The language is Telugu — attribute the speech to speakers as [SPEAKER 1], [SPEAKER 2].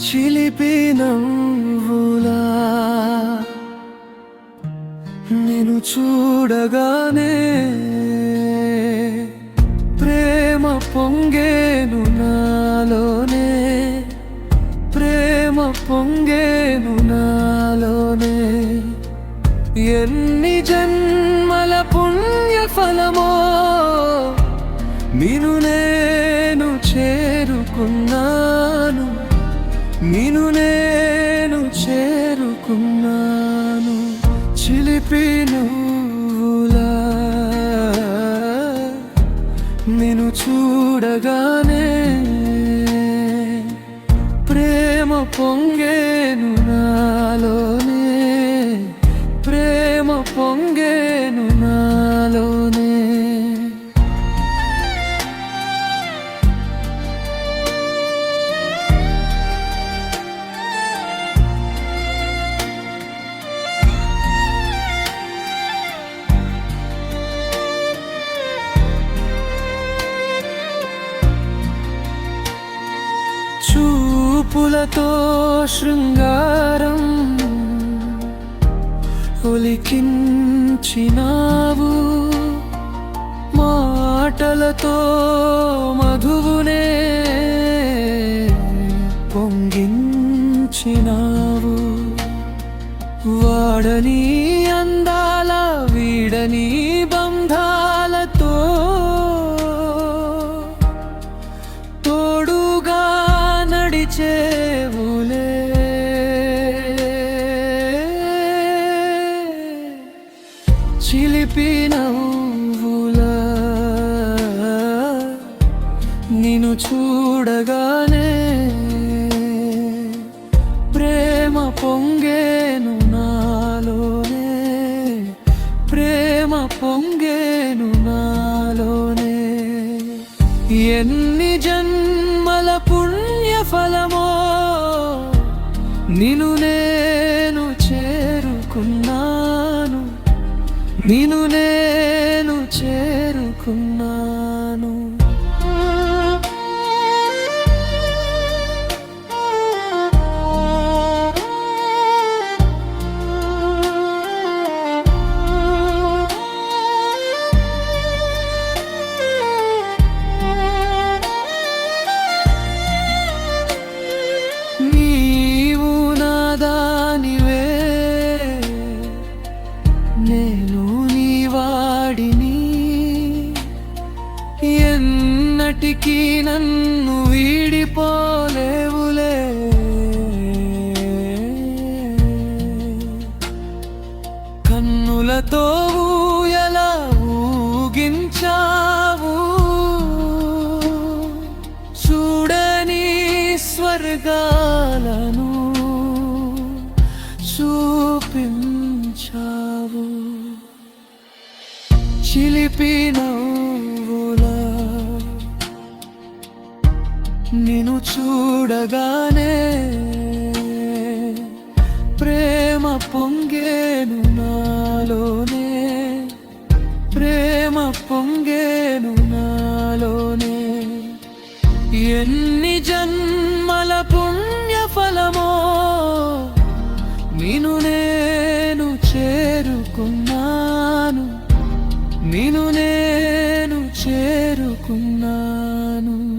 [SPEAKER 1] చిలిపి నవ్వులా. నిన్ను చూడగానే ప్రేమ పొంగేను నాలోనే. ప్రేమ పొంగేను నాలోనే. ఎన్ని జన్మల పుణ్య ఫలమో నిను నేను చేరుకున్నాను. నిను నేను చేరుకున్నాను. చిలిపి నువ్వులా. నిన్ను చూడగానే ప్రేమ పొంగేను నాలోనే. ప్రేమ పొంగేను చూపులతో శృంగారం ఒలికించినావు. మాటలతో మధువునే పొంగించినావు. వాడని అందాల వీడని చిలిపి నవ్వులా. నిన్ను చూడగానే ప్రేమ పొంగేను నాలోనే. ప్రేమ పొంగేను నాలోనే. ఎన్ని జన్మల పుణ్య ఫలమో నిన్ను నేను చేరుకున్నా. నిన్ను నేను చేరుకున్నా. ఎన్నటికీ నన్ను వీడిపోలేవులే. కన్నులతో ఎలా ఊగించావు. చూడని స్వర్గాలను చూపించావు. చిలిపినవు నిను చూడగానే ప్రేమ పొంగేను నాలోనే. ప్రేమ పొంగేను నాలోనే. ఎన్ని జన్మల పుణ్య ఫలమో నిను నేను చేరుకున్నాను. నిను నేను చేరుకున్నాను.